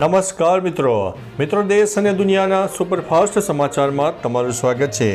નમસ્કાર મિત્રો. મિત્રો, દેશ અને દુનિયાના સુપરફાસ્ટ સમાચારમાં તમારું સ્વાગત છે.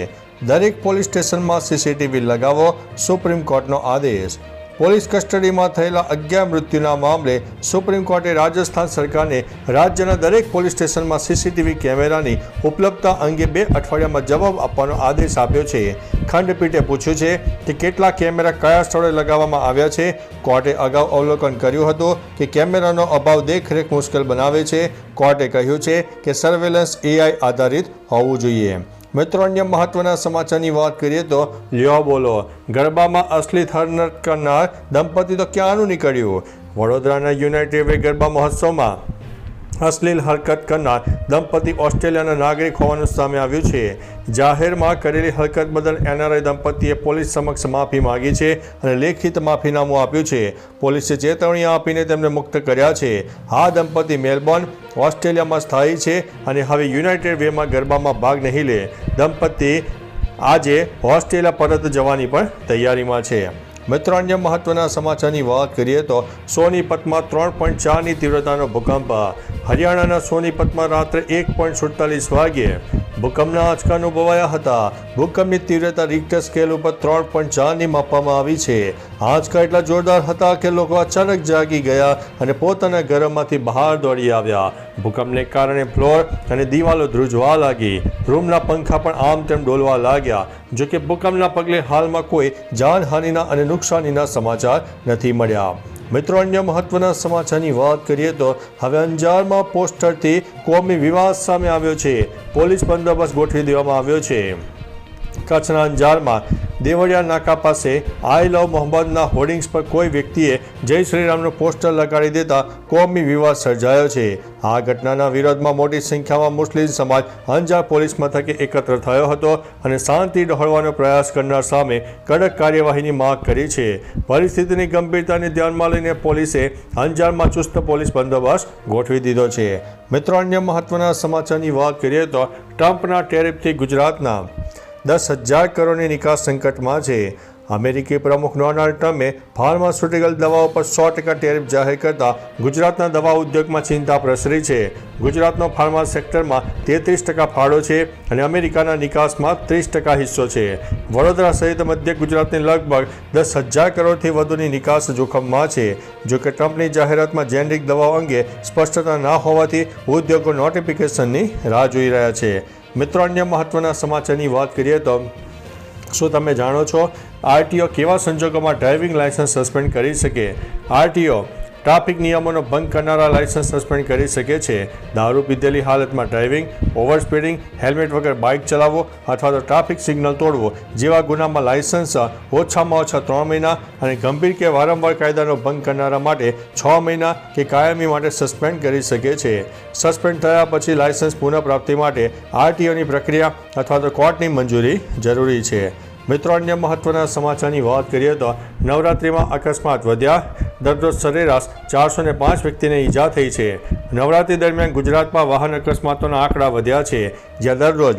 દરેક પોલીસ સ્ટેશનમાં સીસીટીવી લગાવો, સુપ્રીમ કોર્ટનો આદેશ. પોલીસ કસ્ટડીમાં થયેલા અગિયાર મૃત્યુના મામલે સુપ્રીમ કોર્ટે રાજસ્થાન સરકારને રાજ્યના દરેક પોલીસ સ્ટેશનમાં સીસીટીવી કેમેરાની ઉપલબ્ધતા અંગે બે અઠવાડિયામાં જવાબ આપવાનો આદેશ આપ્યો છે. ખંડપીઠે પૂછ્યું છે કે કેટલા કેમેરા કયા સ્થળે લગાવવામાં આવ્યા છે? કોર્ટે અગાઉ અવલોકન કર્યું હતું કે કેમેરાનો અભાવ દેખરેખ મુશ્કેલ બનાવે છે. કોર્ટે કહ્યું છે કે સર્વેલન્સ એઆઈ આધારિત હોવું જોઈએ. મિત્રો, અન્ય મહત્વના સમાચારની વાત કરીએ તો, લ્યો બોલો. ગરબામાં અસલી થરનટ કરનાર દંપતી તો ક્યાંનું નીકળ્યું? વડોદરાના યુનાઇટેડ ગરબા મહોત્સવમાં અશ્લીલ હરકત કરનાર દંપતી ઓસ્ટ્રેલિયાના નાગરિક હોવાનું સામે આવ્યું છે. જાહેરમાં કરેલી હરકત બદલ એનઆરઆઈ દંપતીએ પોલીસ સમક્ષ માફી માગી છે અને લેખિત માફીનામું આપ્યું છે. પોલીસે ચેતવણી આપીને તેમને મુક્ત કર્યા છે. આ દંપતી મેલબોર્ન, ઓસ્ટ્રેલિયામાં સ્થાયી છે અને હવે યુનાઇટેડ વેમાં ગરબામાં ભાગ નહીં લે. દંપતી આજે ઓસ્ટ્રેલિયા પરત જવાની પણ તૈયારીમાં છે. મિત્રો, અન્ય મહત્વના સમાચારની વાત કરીએ તો સોનીપતમાં ત્રણ પોઈન્ટ ચારની તીવ્રતાનો ભૂકંપ. હરિયાણાના સોનીપતમાં રાત્રે એક પોઈન્ટ સુડતાલીસ વાગ્યે ભૂકંપના આંચકા અનુભવાયા હતા. ભૂકંપની તીવ્રતા રિક્ટર સ્કેલ ઉપર ત્રણ પોઈન્ટ ચારની માપવામાં આવી છે. આંચકા એટલા જોરદાર હતા કે લોકો અચાનક જાગી ગયા અને પોતાના ઘરમાંથી બહાર દોડી આવ્યા. ભૂકંપને કારણે ફ્લોર અને દિવાલો ધ્રુજવા લાગી. રૂમના પંખા પણ આમ તેમ ડોલવા લાગ્યા. જોકે ભૂકંપના પગલે હાલમાં કોઈ જાનહાનિના અને નુકસાનીના સમાચાર નથી મળ્યા. મિત્રો, અન્ય મહત્વના સમાચારની વાત કરીએ તો હવે અંજારમાં પોસ્ટરથી કોમી વિવાદ સામે આવ્યો છે. પોલીસ બંદોબસ્ત ગોઠવી દેવામાં આવ્યો છે. કચ્છના અંજારમાં દેવળિયા નાકા પાસે આઈ લવ મોહમ્મદના હોર્ડિંગ્સ પર કોઈ વ્યક્તિએ જય શ્રીરામનું પોસ્ટર લગાડી દેતા કોમી વિવાદ સર્જાયો છે. આ ઘટનાના વિરોધમાં મોટી સંખ્યામાં મુસ્લિમ સમાજ અંજાર પોલીસ મથકે એકત્ર થયો હતો અને શાંતિ ડહોળવાનો પ્રયાસ કરનાર સામે કડક કાર્યવાહીની માંગ કરી છે. પરિસ્થિતિની ગંભીરતાને ધ્યાનમાં લઈને પોલીસે અંજારમાં ચુસ્ત પોલીસ બંદોબસ્ત ગોઠવી દીધો છે. મિત્રો, અન્ય મહત્વના સમાચારની વાત કરીએ તો ટ્રમ્પના ટેરિફથી ગુજરાતના દસ હજાર કરોડની નિકાસ સંકટમાં છે. અમેરિકી પ્રમુખ ડોનાલ્ડ ટ્રમ્પે ફાર્માસ્યુટિકલ દવાઓ પર સો ટકા ટેરિફ જાહેર કરતા ગુજરાતના દવા ઉદ્યોગમાં ચિંતા પ્રસરી છે. ગુજરાતનો ફાર્મા સેક્ટરમાં તેત્રીસ ટકા ફાળો છે અને અમેરિકાના નિકાસમાં ત્રીસ ટકા હિસ્સો છે. વડોદરા સહિત મધ્ય ગુજરાતની લગભગ દસ હજાર કરોડથી વધુની નિકાસ જોખમમાં છે. જો કે ટ્રમ્પની જાહેરાતમાં જેનરિક દવાઓ અંગે સ્પષ્ટતા ના હોવાથી ઉદ્યોગો નોટિફિકેશનની રાહ જોઈ રહ્યા છે. મિત્રો, અન્ય મહત્વના સમાચારની વાત કરીએ તો શું તમે જાણો છો, આરટીઓ કેવા સંજોગોમાં ડ્રાઇવિંગ લાયસન્સ સસ્પેન્ડ કરી શકે? આરટીઓ ટ્રાફિક નિયમોનો ભંગ કરનારા લાયસન્સ સસ્પેન્ડ કરી શકે છે. દારૂ પીધેલી હાલતમાં ડ્રાઇવિંગ ઓવર સ્પીડિંગ હેલ્મેટ વગર બાઇક ચલાવવો અથવા તો ટ્રાફિક સિગ્નલ તોડવો જેવા ગુનામાં લાયસન્સ ઓછામાં ઓછા ત્રણ મહિના અને ગંભીર કે વારંવાર કાયદાનો ભંગ કરનારા માટે છ મહિના કે કાયમી માટે સસ્પેન્ડ કરી શકે છે. સસ્પેન્ડ થયા પછી લાયસન્સ પુનઃપ્રાપ્તિ માટે આરટીઓની પ્રક્રિયા અથવા તો કોર્ટની મંજૂરી જરૂરી છે. મિત્રો, અન્ય મહત્વના સમાચારની વાત કરીએ તો નવરાત્રિમાં અકસ્માત વધ્યા. દરરોજ સરેરાશ ચારસો પાંચ વ્યક્તિને ઈજા થઈ છે. નવરાત્રિ દરમિયાન ગુજરાતમાં વાહન અકસ્માતોના આંકડા વધ્યા છે. જ્યાં દરરોજ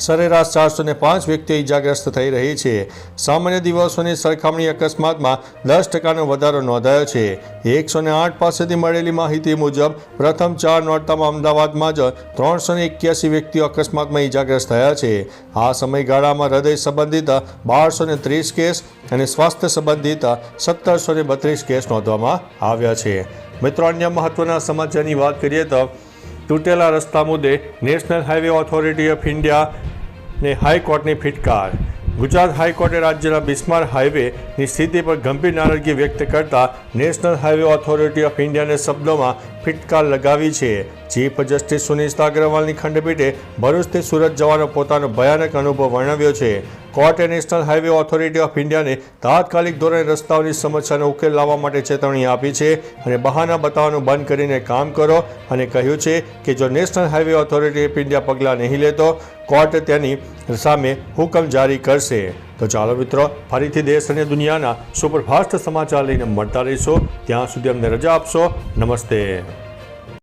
સરેરાશ ચારસો ને પાંચ વ્યક્તિઓ ઈજાગ્રસ્ત થઈ રહી છે. સામાન્ય દિવસોની સરખામણી અકસ્માતમાં દસ ટકાનો વધારો નોંધાયો છે. એકસો ને આઠ પાસેથી મળેલી માહિતી મુજબ પ્રથમ ચાર નોરતામાં અમદાવાદમાં જ ત્રણસો ને એક્યાસી વ્યક્તિઓ અકસ્માતમાં ઈજાગ્રસ્ત થયા છે. આ સમયગાળામાં હૃદય સંબંધિત બારસો ને ત્રીસ કેસ અને સ્વાસ્થ્ય સંબંધિત સત્તરસો ને બત્રીસ કેસ નોંધવામાં આવ્યા છે. મિત્રો, અન્ય મહત્વના સમાચારની વાત કરીએ તો તૂટેલા રસ્તા મુદ્દે નેશનલ હાઈવે ઓથોરિટી ઓફ ઇન્ડિયાને હાઈકોર્ટની ફિટકાર. ગુજરાત હાઈકોર્ટે રાજ્યના બિસ્માર હાઈવેની સ્થિતિ પર ગંભીર નારાજગી વ્યક્ત કરતા નેશનલ હાઈવે ઓથોરિટી ઓફ ઇન્ડિયાને શબ્દોમાં ફિટકાર લગાવી છે. ચીફ જસ્ટિસ સુનિતા અગ્રવાલની ખંડપીઠે ભરૂચથી સુરત જવાનો પોતાનો ભયાનક અનુભવ વર્ણવ્યો છે. કોર્ટે નેશનલ હાઇવે ઓથોરિટી ઓફ ઇન્ડિયાને તાત્કાલિક ધોરણે રસ્તાઓની સમસ્યાનો ઉકેલ લાવવા માટે ચેતવણી આપી છે અને બહાના બતાવવાનું બંધ કરીને કામ કરો અને કહ્યું છે કે જો national highway authority of India પગલાં નહીં લેતો, કોર્ટ તેની સામે હુકમ જારી કરશે. તો ચાલો મિત્રો, ફરીથી દેશ અને દુનિયાના સુપરફાસ્ટ સમાચાર લઈને મળતા રહીશો. ત્યાં સુધી અમને રજા આપશો. નમસ્તે.